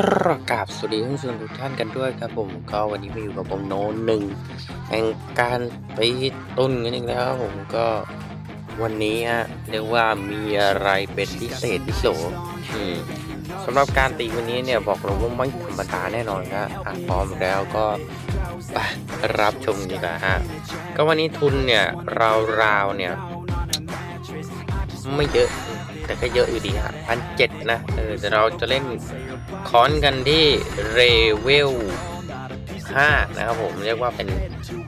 กราบสวัสดีท่านผู้ชมทุกท่านกันด้วยครับผมก็วันนี้มาอยู่กับผมโนนหนึ่งแห่งการไปต้นกันอีกแล้วผมก็วันนี้ฮะเรียกว่ามีอะไรเป็นพิเศษพิโสสำหรับการตีวันนี้เนี่ยบอกเลยว่าไม่ธรรมดาแน่นอนครับอะพร้อมแล้วก็ไปรับชมดีกว่าฮะก็วันนี้ทุนเนี่ยราวๆเนี่ยไม่เยอะ แต่ก็เยอะอยู่ดีฮะพันเจ็ดนะ เออแต่เราจะเล่นคอนกันที่เรเวล5นะครับผมเรียกว่าเป็น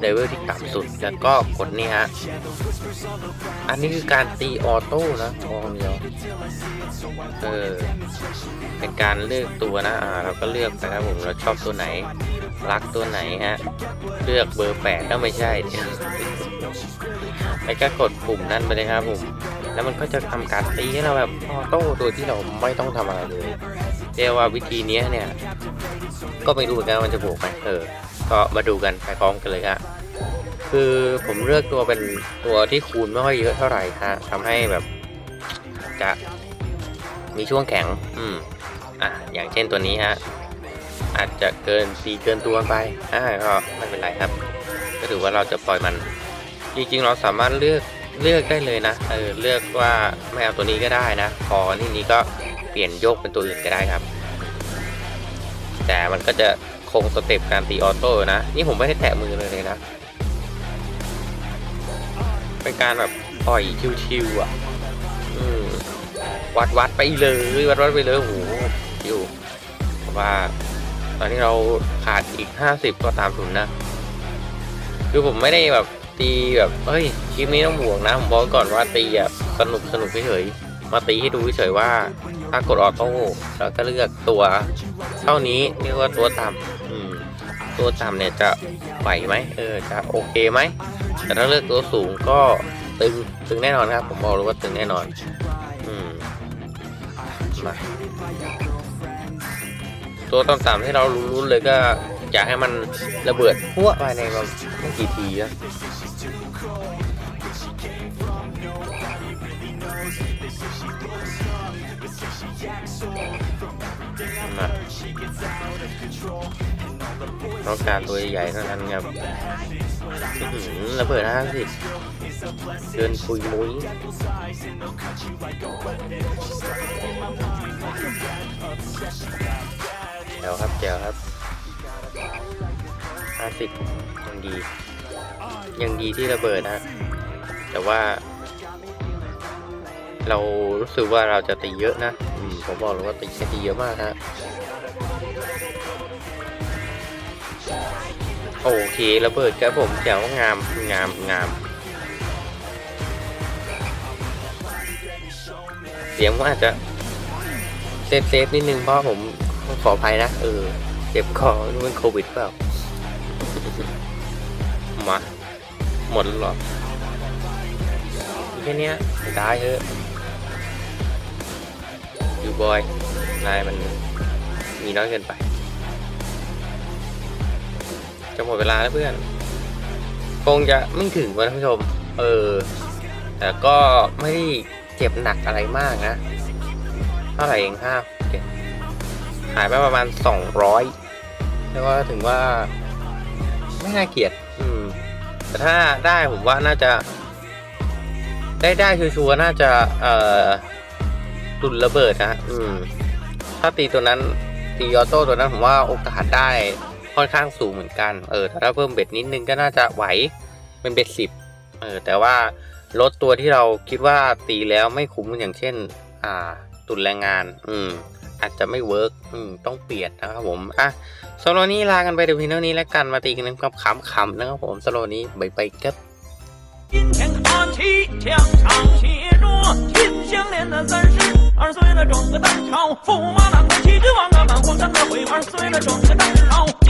เลเวลที่ต่ำสุด แล้วก็กดนี่ฮะ อันนี้คือการตีออโต้นะทองเดียวเออเป็นการเลือกตัวนะ อ่า เราก็เลือกไปครับผมเราชอบตัวไหน รักตัวไหนฮะ เลือกเบอร์แปดก็ไม่ใช่แล้วก็กดปุ่มนั้นไปเลยครับผม แล้วมันก็จะทำการตีให้เราแบบออโต้โดยที่เราไม่ต้องทำอะไรเลยเรียกว่าวิธีนี้เนี่ย ก็ไม่รู้เหมือนกันว่ามันจะบวกไหมเออ ก็มาดูกันไปพร้อมกันเลยฮะคือผมเลือกตัวเป็นตัวที่คูณไม่ค่อยเยอะเท่าไหร่ฮะทำให้แบบจะมีช่วงแข็ง อืม อะ อย่างเช่นตัวนี้ฮะ อาจจะเกินตีเกินตัวไป อ่า ก็ไม่เป็นไรครับ ก็ถือว่าเราจะปล่อยมัน จริงๆ เราสามารถเลือก เลือกได้เลยนะเออเลือกว่าไม่เอาตัวนี้ก็ได้นะ พอนี่นี้ก็เปลี่ยนโยกเป็นตัวอื่นก็ได้ครับ แต่มันก็จะคงสเต็ปการตีออโต้นะ นี่ผมไม่ได้แตะมือเลยเลยนะ เป็นการแบบปล่อยชิวๆอะอืวัดวัดไปเลยวัดวัดไปเลยโหอยู่เพราะว่าตอนนี้เราขาดอีก 50 ก็ตามทุนนะ คือผมไม่ได้แบบ ตีแบบเฮ้ยคลิปนี้ต้องบวกนะผมบอกก่อนว่าตีแบบสนุกสนุกเฉยๆมาตีให้ดูเฉยๆว่าถ้ากดออโต้แล้วก็เลือกตัวเท่านี้เรียกว่าตัวต่ำอืมตัวต่ำเนี่ยจะไหวไหมเออจะโอเคไหมแต่ถ้าเลือกตัวสูงก็ตึงตึงแน่นอนครับผมบอกเลยว่าตึงแน่นอนอืมมาตัวต่ำๆที่เรารู้ๆเลยก็อยากให้มันระเบิดพัวภายในไม่กี่ทีนะ มาต้องการตัวใหญ่เท่านั้นครับอื้อหือระเบิดห้าสิบเดินปุยมุ้ยแจวครับแจวครับห้าสิบยังดี ยังดีที่ระเบิดนะ แต่ว่า เรารู้สึกว่าเราจะตีเยอะนะมผมบอกเลยว่าตีแค่ตีเยอะมากฮะโอเคระเบิดครับผมแจ๋วงามงามงาม เสียงว่าจะเซฟเซฟนิดนึงเพราะผมขออภัยนะ เออเจ็บคอนี่เป็นโควิดเปล่า มาหมดแล้วหรอแค่เนี้ยตายเถอะอยู่บอย นายมันมีน้อยเกินไปจะหมดเวลาแล้วเพื่อน คงจะไม่ถึงวันท่านผู้ชม เออ แต่ก็ไม่ได้เจ็บหนักอะไรมากนะ เท่าไหร่เองห้าเจ็ดหายไปประมาณสองร้อยเรียกว่าถึงว่าไม่น่าเกลียด แต่ถ้าได้ผมว่าน่าจะ ได้ได้ชัวร์ๆน่าจะ เอ่อตุนระเบิดนะอืม ถ้าตีตัวนั้น ตีออโต้ตัวนั้นผมว่าโอกาสได้ค่อนข้างสูงเหมือนกัน เออแต่ถ้าเพิ่มเบ็ดนิดนึงก็น่าจะไหว เป็นเบ็ดสิบ เออ แต่ว่าลดตัวที่เราคิดว่าตีแล้วไม่คุ้มอย่างเช่น อ่า ตุนแรงงาน อืม อาจจะไม่เวิร์กต้องเปลี่ยนนะครับผมอะสโลนี้ลากันไปดูเพียงเท่านี้แล้วกันมาตีกันนะครับขำๆนะครับผมสโลนี้บายบายครับ今，十岁了，转个当朝驸马郎的齐君王啊，满皇上的徽，二岁了转个当朝。